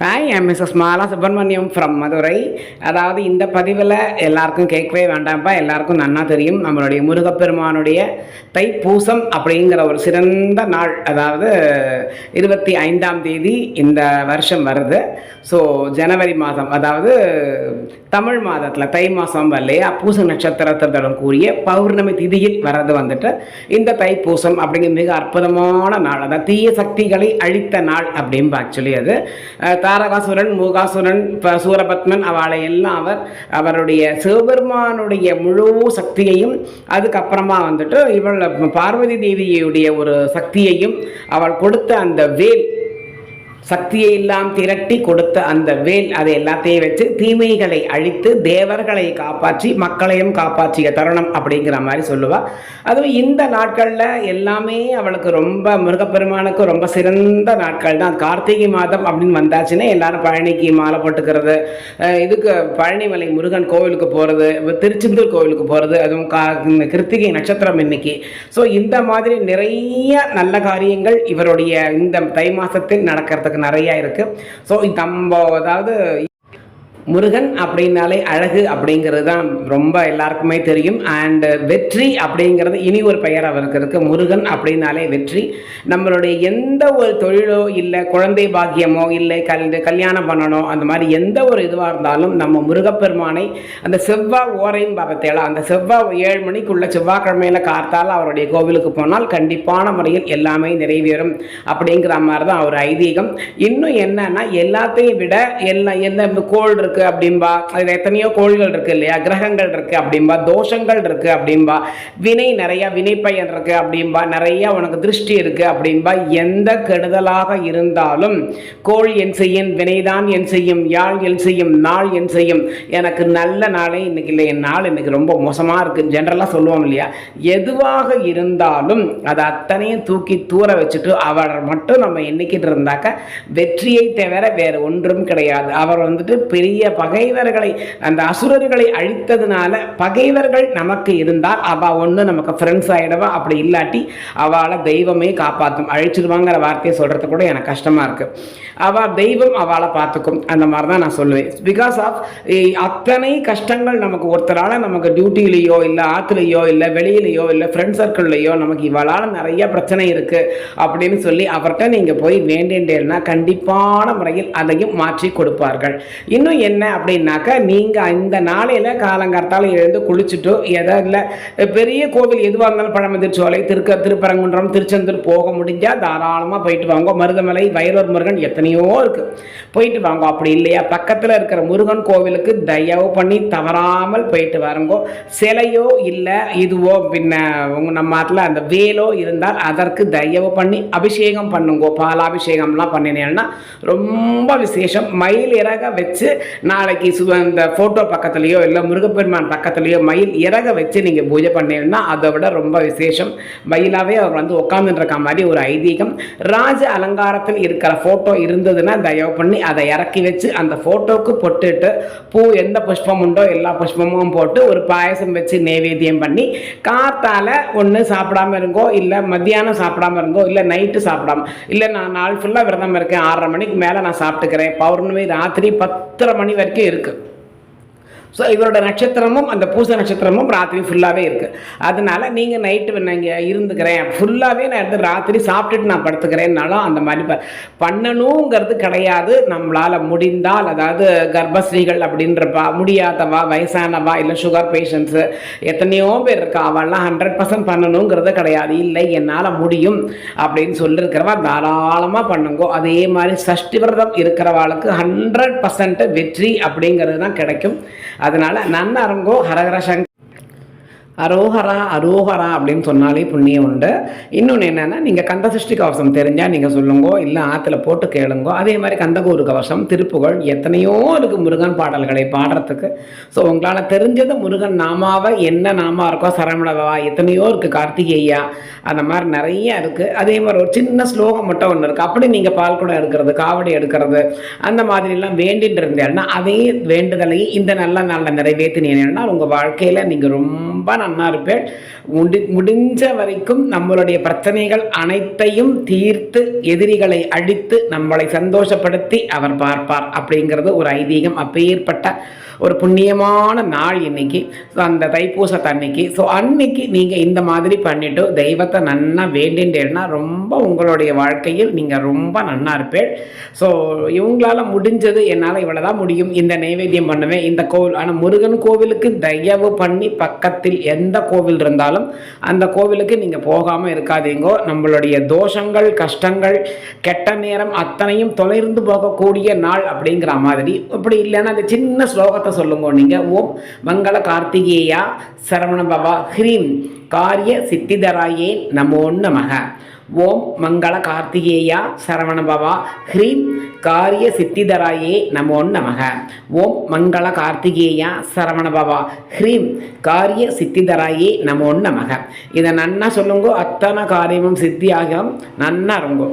Hi I'm Mrs Mala Subramaniam from Madurai அதாவது இந்த பதிவில் எல்லாருக்கும் கேட்கவே வேண்டாம்ப்பா. எல்லாருக்கும் நன்னா தெரியும். நம்மளுடைய முருகப்பெருமானுடைய தைப்பூசம் அப்படிங்கிற ஒரு சிறந்த நாள். அதாவது இருபத்தி ஐந்தாம் தேதி இந்த வருஷம் வருது. ஸோ ஜனவரி மாதம் அதாவது தமிழ் மாதத்தில் தை மாதம் இல்லையா பூச நட்சத்திரத்துடன் கூடிய பௌர்ணமி திதியில் வர்றது வந்துட்டு இந்த தைப்பூசம் அப்படிங்கிற மிக அற்புதமான நாள். அதாவது தீய சக்திகளை அழித்த நாள் அப்படிம்பா ஆக்சுவலி அது. தாரகாசுரன் மூகாசுரன் ப- சூரபத்மன் அவளை எல்லாம் அவர் அவருடைய சிவபெருமானுடைய முழு சக்தியையும் அதுக்கப்புறமா வந்துட்டு இவள் பார்வதி தேவியுடைய ஒரு சக்தியையும் அவள் கொடுத்த அந்த வேல் சக்தியை எல்லாம் திரட்டி கொடுத்த அந்த வேல் அதை எல்லாத்தையும் வச்சு தீமைகளை அழித்து தேவர்களை காப்பாற்றி மக்களையும் காப்பாற்றிய தருணம் அப்படிங்கிற மாதிரி சொல்லுவா. அதுவும் இந்த நாட்களில் எல்லாமே அவளுக்கு ரொம்ப முருகப்பெருமானுக்கு ரொம்ப சிறந்த நாட்கள் தான். கார்த்திகை மாதம் அப்படின்னு வந்தாச்சுன்னா எல்லாரும் பழனிக்கு மாலை போட்டுக்கிறது இதுக்கு பழனிமலை முருகன் கோவிலுக்கு போகிறது திருச்செந்தூர் கோவிலுக்கு போகிறது அதுவும் கா கிருத்திகை நட்சத்திரம் இன்னைக்கு. ஸோ இந்த மாதிரி நிறைய நல்ல காரியங்கள் இவருடைய இந்த தை மாதத்தில் நடக்கிறதுக்கு நிறைய இருக்கு. ஸோ நம்ம அதாவது முருகன் அப்படின்னாலே அழகு அப்படிங்கிறது தான் ரொம்ப எல்லாருக்குமே தெரியும். அண்டு வெற்றி அப்படிங்கிறது இனி ஒரு பெயர் அவருக்கு இருக்குது முருகன் அப்படின்னாலே வெற்றி. நம்மளுடைய எந்த ஒரு தொழிலோ இல்லை குழந்தை பாக்கியமோ இல்லை கல் கல்யாணம் பண்ணணும் அந்த மாதிரி எந்த ஒரு இதுவாக இருந்தாலும் நம்ம முருகப்பெருமானை அந்த செவ்வாய் ஓரையும் பார்த்தேல அந்த செவ்வாய் ஏழு மணிக்குள்ள செவ்வாய்க்கிழமையில காத்தால் அவருடைய கோவிலுக்கு போனால் கண்டிப்பான முறையில் எல்லாமே நிறைவேறும் அப்படிங்கிற மாதிரி தான் ஒரு ஐதீகம். இன்னும் என்னன்னா எல்லாத்தையும் விட எல்லாம் எந்த கோல் இருக்கு இருக்கு அப்படிம்பா. அதில் எத்தனையோ கோள்கள் இருக்கு இல்லையா? கிரகங்கள் இருக்கு அப்படிம்பா. தோஷங்கள் இருக்கு அப்படிம்பா. வினை நிறைய வினைப்பயன் இருக்கு அப்படிம்பா. நிறைய உனக்கு திருஷ்டி இருக்கு அப்படின்பா எந்த கெடுதலாக இருந்தாலும் கோள் என் செய்யும் வினைதான் என் செய்யும் யாழ் என் செய்யும் நாள் என் செய்யும். எனக்கு நல்ல நாளே இன்னைக்கு இல்லை. என் நாள் இன்னைக்கு ரொம்ப மோசமாக இருக்கு ஜென்ரலாக சொல்லுவோம் இல்லையா? எதுவாக இருந்தாலும் அதை அத்தனையும் தூக்கி தூர வச்சுட்டு அவரை மட்டும் நம்ம எண்ணிக்கிட்டு இருந்தாக்க வெற்றியை தவிர வேறு ஒன்றும் கிடையாது. அவர் வந்துட்டு பெரிய பகைவர்களை அந்த அசுரர்களை அழித்ததுனால பகைவர்கள் நமக்கு இருந்தால் அவ ஒன்று நமக்கு ஃப்ரெண்ட்ஸ் ஆகிடவா அப்படி இல்லாட்டி அவளை தெய்வமே காப்பாற்றும் அழிச்சிடுவாங்கிற வார்த்தையை சொல்கிறது கூட எனக்கு கஷ்டமாக இருக்குது அவள் தெய்வம் அவளை பார்த்துக்கும். அந்த மாதிரி தான் நான் சொல்லுவேன். பிகாஸ் ஆஃப் அத்தனை கஷ்டங்கள் நமக்கு ஒருத்தரால் நமக்கு டியூட்டிலேயோ இல்லை ஆற்றுலையோ இல்லை வெளியிலையோ இல்லை ஃப்ரெண்ட் சர்க்கிள்லையோ நமக்கு இவளால் நிறைய பிரச்சனை இருக்குது அப்படின்னு சொல்லி அவர்கிட்ட நீங்கள் போய் வேண்டேண்டேன்னா கண்டிப்பான முறையில் அதையும் மாற்றி கொடுப்பார்கள். இன்னும் என்ன என்ன அப்படின்னாக்கா நீங்கள் இந்த நாளையில் காலங்கார்த்தால எழுந்து குளிச்சுட்டோ எதோ இல்லை பெரிய கோவில் எதுவாக இருந்தாலும் பழமதிர்ச்சோலை திருக்க திருப்பரங்குன்றம் திருச்செந்தூர் போக முடிஞ்சால் தாராளமாக போயிட்டு வாங்க. மருதமலை வயலூர் முருகன் எத்தனையோ இருக்குது போயிட்டு வாங்க. அப்படி இல்லையா? பக்கத்தில் இருக்கிற முருகன் கோவிலுக்கு தயவு பண்ணி தவறாமல் போயிட்டு வரங்கோ. சிலையோ இல்லை இதுவோ பின்ன உங்க நம்ம நாட்டில் அந்த வேலோ இருந்தால் அதற்கு தயவு பண்ணி அபிஷேகம் பண்ணுங்கோ. பாலாபிஷேகம்லாம் பண்ணினேன்னா ரொம்ப விசேஷம். மயில் இறக வச்சு நாளைக்கு சு இந்த ஃபோட்டோ பக்கத்துலேயோ இல்லை முருகப்பெருமான் பக்கத்துலேயோ மயில் இறக வச்சு நீங்கள் பூஜை பண்ணீங்கன்னா அதை விட ரொம்ப விசேஷம். மயிலாகவே அவர் வந்து உட்காந்துட்டு மாதிரி ஒரு ஐதீகம். ராஜ அலங்காரத்தில் இருக்கிற ஃபோட்டோ இருந்ததுன்னா தயவு பண்ணி அதை இறக்கி வச்சு அந்த ஃபோட்டோவுக்கு பொட்டுட்டு பூ எந்த புஷ்பம் உண்டோ எல்லா புஷ்பமும் போட்டு ஒரு பாயசம் வச்சு நைவேத்தியம் பண்ணி காத்தால் ஒன்று சாப்பிடாம இருங்கோ இல்லை மத்தியானம் சாப்பிடாம இருங்கோ இல்லை நைட்டு சாப்பிடாம இல்லை நான் நாள் ஃபுல்லாக விரதம் இருக்கேன் ஆறரை மணிக்கு மேலே நான் சாப்பிட்டுக்கிறேன். பௌர்ணமி ராத்திரி பத்தரை மணி வரைக்கும் இருக்குது ஸோ இவரோட நட்சத்திரமும் அந்த பூச நட்சத்திரமும் ராத்திரி ஃபுல்லாகவே இருக்குது அதனால நீங்கள் நைட்டு நான் இங்கே இருந்துக்கிறேன். ஃபுல்லாகவே நான் எடுத்து ராத்திரி சாப்பிட்டுட்டு நான் படுத்துக்கிறேன்னாலும் அந்த மாதிரி ப- பண்ணணுங்கிறது கிடையாது. நம்மளால் முடிந்தால் அதாவது கர்ப்பஸ்ரீகள் அப்படின்றப்பா முடியாதவா வயசானவா இல்லை சுகர் பேஷண்ட்ஸு எத்தனையோ பேர் இருக்கா அவெல்லாம் ஹண்ட்ரட் பர்சன்ட் பண்ணணுங்கிறது கிடையாது. இல்லை என்னால் முடியும் அப்படின்னு சொல்லியிருக்கிறவா தாராளமாக பண்ணுங்கோ. அதே மாதிரி சஷ்டி விரதம் இருக்கிறவாளுக்கு ஹண்ட்ரட் பர்சன்ட் வெற்றி அப்படிங்கிறது தான் கிடைக்கும். அதனால நன்னரங்கோ ஹரஹர சங்கர். அரோஹரா அரோஹரா அப்படின்னு சொன்னாலே புண்ணியம் உண்டு. இன்னொன்று என்னென்னா நீங்கள் கந்த சஷ்டி கவசம் தெரிஞ்சால் நீங்கள் சொல்லுங்கோ இல்லை ஆற்றுல போட்டு கேளுங்கோ. அதே மாதிரி கந்தகூரு கவசம் திருப்புகழ் எத்தனையோ இருக்குது முருகன் பாடல்களை பாடுறதுக்கு. ஸோ உங்களால் தெரிஞ்சது முருகன் நாமாவை என்ன நாமா இருக்கோ சரவணவா எத்தனையோ இருக்குது கார்த்திகேயா அந்த மாதிரி நிறைய இருக்குது அதே மாதிரி ஒரு சின்ன ஸ்லோகம் மட்டும் ஒன்று இருக்குது அப்படி நீங்கள் பால் கூட எடுக்கிறது காவடி எடுக்கிறது அந்த மாதிரிலாம் வேண்டிட்டு இருந்தேன்னா அதே வேண்டுதலையும் இந்த நல்ல நாளில் நிறைவேற்றினீங்கன்னா உங்கள் வாழ்க்கையில் நீங்கள் ரொம்ப நன்னா இருப்பேன் முடி முடிஞ்ச வரைக்கும் நம்மளுடைய பிரச்சனைகள் அனைத்தையும் தீர்த்து எதிரிகளை அழித்து நம்மளை சந்தோஷப்படுத்தி அவர் பார்ப்பார் அப்படிங்கிறது ஒரு ஐதீகம். அப்பேற்பட்ட ஒரு புண்ணியமான நாள் இன்னைக்கு. ஸோ அந்த தைப்பூசத்தன்னைக்கு ஸோ அன்னைக்கு நீங்கள் இந்த மாதிரி பண்ணிவிட்டு தெய்வத்தை நன்னா வேண்டின்றேன்னா ரொம்ப உங்களுடைய வாழ்க்கையில் நீங்கள் ரொம்ப நன்னா இருப்பேன் ஸோ இவங்களால முடிஞ்சது என்னால் இவ்வளோ தான் முடியும். இந்த நைவேத்தியம் பண்ணுவேன். இந்த கோவில் ஆனால் முருகன் கோவிலுக்கு தயவு பண்ணி பக்கத்தில் எந்த கோவில் இருந்தாலும் அந்த கோவிலுக்கு நீங்கள் போகாமல் இருக்காதீங்கோ. நம்மளுடைய தோஷங்கள் கஷ்டங்கள் கெட்ட நேரம் அத்தனையும் தொலைந்து போகக்கூடிய நாள் அப்படிங்கிற மாதிரி. அப்படி இல்லைன்னா அந்த சின்ன ஸ்லோகத்தை சொல்லுங்க நீங்கள் ஓம் மங்கள கார்த்திகேயா சரவண பவா ஹ்ரீம். காரிய சித்திதராயே நமோ நமக. ஓம் மங்கள கார்த்திகேயா சரவண பவா ஹ்ரீம் காரிய சித்திதராயே நமோ நமக. ஓம் மங்கள கார்த்திகேயா சரவண பவா ஹ்ரீம் காரிய சித்திதராயே நமோ நமக. இதை நன்னா சொல்லுங்கோ அத்தனை காரியமும் சித்தியாகும் நன்னா இருங்கோ.